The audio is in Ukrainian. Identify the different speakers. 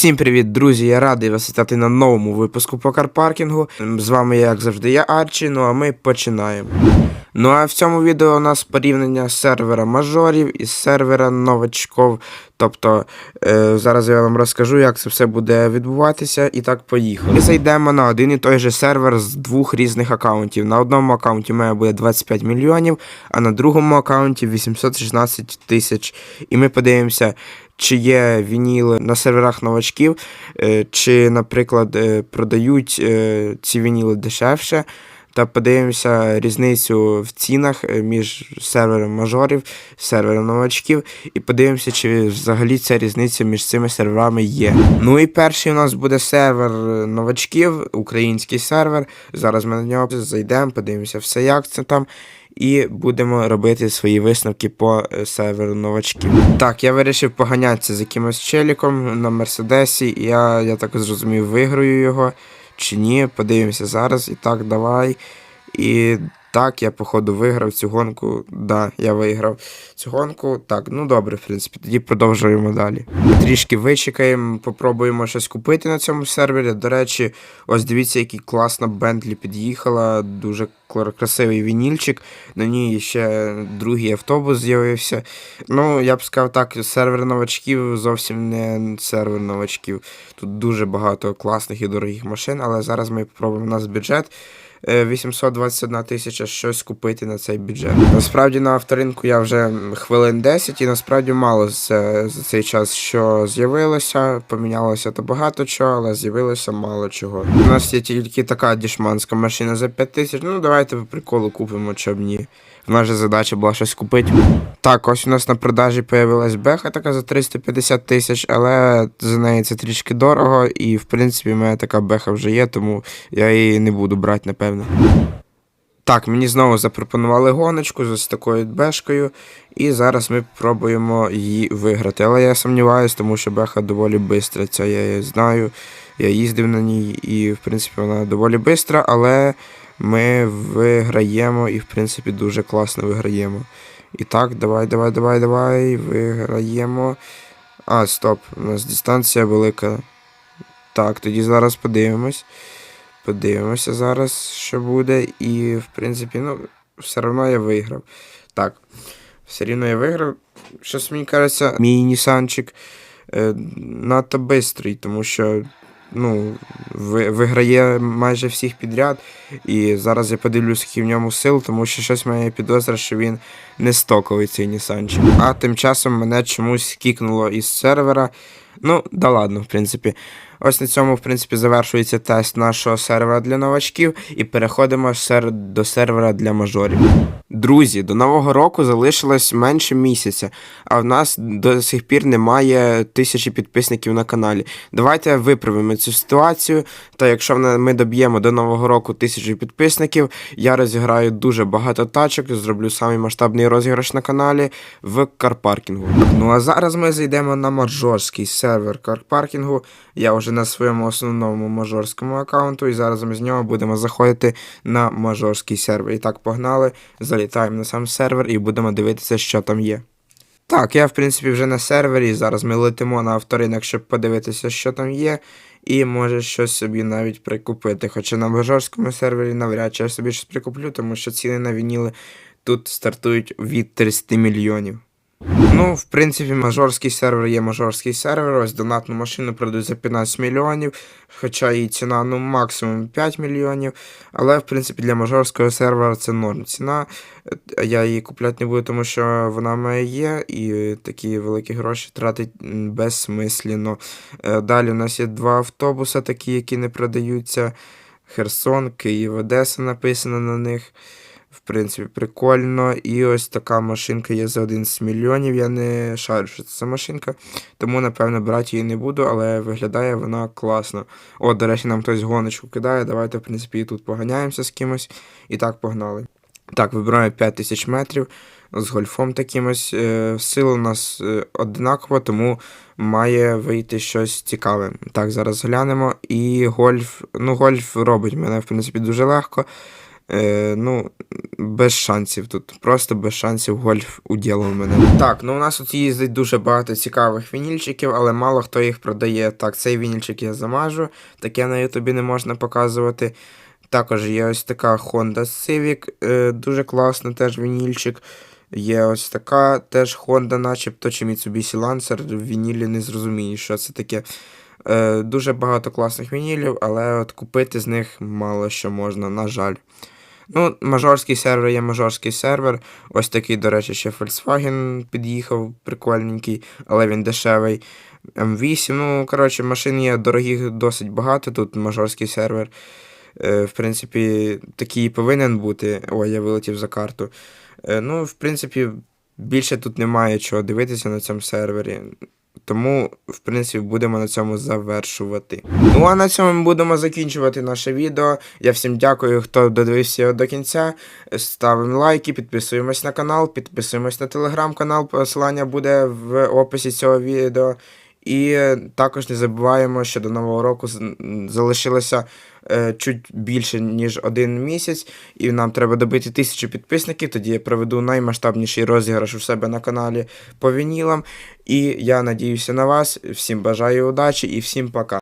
Speaker 1: Усім привіт, друзі! Я радий вас вітати на новому випуску по карпаркінгу. З вами, як завжди, я Арчі, ну а ми починаємо. Ну а в цьому відео у нас порівняння сервера мажорів із сервера новачков. Тобто е, зараз я вам розкажу, як це все буде відбуватися, і так поїхали. Ми зайдемо на один і той же сервер з двох різних аккаунтів. На одному аккаунті у мене буде 25 мільйонів, а на другому аккаунті 816 тисяч. І ми подивимося, чи є вініли на серверах новачків, е, чи, наприклад, е, продають е, ці вініли дешевше. Та подивимося різницю в цінах е, між сервером мажорів сервером новачків, і подивимося, чи взагалі ця різниця між цими серверами є. Ну і перший у нас буде сервер е, новачків, український сервер. Зараз ми на нього зайдемо, подивимося все, як це там. І будемо робити свої висновки по е, серверу новачків. Так, я вирішив поганятися з якимось челіком на Мерседесі. Я, я так зрозумів, виграю його чи ні. Подивимося зараз. І так, давай. І так, я, походу, виграв цю гонку. Да, я виграв цю гонку. Так, ну добре, в принципі, тоді продовжуємо далі. Трішки вичекаємо, попробуємо щось купити на цьому сервері. До речі, ось дивіться, який класна Бентлі під'їхала. Дуже красивий вінільчик. На ній ще другий автобус з'явився. Ну, я б сказав так, сервер новачків зовсім не сервер новачків. Тут дуже багато класних і дорогих машин, але зараз ми попробуємо у нас бюджет. Е, 821 тисяча щось купити на цей бюджет. Насправді на авторинку я вже хвилин 10 і насправді мало за, за цей час, що з'явилося. Помінялося то багато чого, але з'явилося мало чого. У нас є тільки така дішманська машина за 5 тисяч. Ну давайте по приколу купимо, щоб ні. В нас же задача була щось купити. Так, ось у нас на продажі появилась беха така за 350 тисяч, але за неї це трішки дорого, і в принципі в мене така беха вже є, тому я її не буду брати, напевно. Так, мені знову запропонували гоночку з ось такою бешкою, і зараз ми пробуємо її виграти. Але я сумніваюся, тому що беха доволі бистра. Ця я знаю. Я їздив на ній, і в принципі вона доволі бистра, але ми виграємо і в принципі дуже класно виграємо. І так, давай, давай, давай, давай. Виграємо. А, стоп, у нас дистанція велика. Так, тоді зараз подивимось. Подивимося зараз, що буде. І, в принципі, ну, все одно я виграв. Так, все рівно я виграв. Щось мені кажеться, мій Нісанчик е, надто бистрий, тому що ну, ви, виграє майже всіх підряд. І зараз я подивлюсь, який в ньому сил, тому що щось має підозра, що він не стоковий цей Нісанчик. А тим часом мене чомусь кікнуло із сервера. Ну, да ладно, в принципі. Ось на цьому, в принципі, завершується тест нашого сервера для новачків, і переходимо сер- до сервера для мажорів. Друзі, до нового року залишилось менше місяця, а в нас до сих пір немає тисячі підписників на каналі. Давайте виправимо цю ситуацію. Та якщо ми доб'ємо до нового року тисячу підписників, я розіграю дуже багато тачок, зроблю самий масштабний розіграш на каналі в карпаркінгу. Ну а зараз ми зайдемо на мажорський сервер карпаркінгу. Я вже на своєму основному мажорському аккаунту, і зараз ми з нього будемо заходити на мажорський сервер. І так, погнали, залітаємо на сам сервер і будемо дивитися, що там є. Так, я в принципі вже на сервері. Зараз ми летимо на авторинок, щоб подивитися, що там є, і може щось собі навіть прикупити. Хоча на мажорському сервері навряд чи я собі щось прикуплю, тому що ціни на вініли тут стартують від 30 мільйонів. Ну, в принципі, мажорський сервер є мажорський сервер. Ось донатну машину продають за 15 мільйонів, хоча її ціна ну, максимум 5 мільйонів. Але, в принципі, для мажорського сервера це норм ціна. Я її купляти не буду, тому що вона мене є, і такі великі гроші тратить безсмислено. Е, Далі у нас є два автобуси, такі, які не продаються. Херсон, Київ, Одеса написано на них. В принципі, прикольно. І ось така машинка є за 11 мільйонів. Я не шарю, що це машинка. Тому, напевно, брати її не буду, але виглядає вона класно. О, до речі, нам хтось гоночку кидає. Давайте, в принципі, і тут поганяємося з кимось. І так погнали. Так, вибираю 5000 метрів з гольфом таким ось. Е, Сила у нас е, одинакова, тому має вийти щось цікаве. Так, зараз глянемо. І гольф. Ну, гольф робить мене, в принципі, дуже легко. Е, ну, без шансів тут. Просто без шансів гольф уділив мене. Так, ну у нас тут їздить дуже багато цікавих вінільчиків, але мало хто їх продає. Так, цей вінільчик я замажу, таке на ютубі не можна показувати. Також є ось така Honda Civic, е, дуже класна теж вінільчик. Є ось така теж Honda, начебто, чи Mitsubishi Lancer. В вінілі не зрозумію, що це таке. Е, дуже багато класних вінілів, але от купити з них мало що можна, на жаль. Ну, мажорський сервер є мажорський сервер. Ось такий, до речі, ще Volkswagen під'їхав, прикольненький, але він дешевий. М8. Ну, коротше, машин є дорогих досить багато. Тут мажорський сервер. Е, в принципі, такий повинен бути. Ой, я вилетів за карту. Е, ну, в принципі, більше тут немає чого дивитися на цьому сервері. Тому, в принципі, будемо на цьому завершувати. Ну а на цьому ми будемо закінчувати наше відео. Я всім дякую, хто додивився його до кінця. Ставимо лайки, підписуємось на канал, підписуємось на телеграм-канал. Посилання буде в описі цього відео. І також не забуваємо, що до нового року залишилося е, чуть більше ніж один місяць, і нам треба добити тисячу підписників. Тоді я проведу наймасштабніший розіграш у себе на каналі по вінілам. І я надіюся на вас. Всім бажаю удачі і всім пока.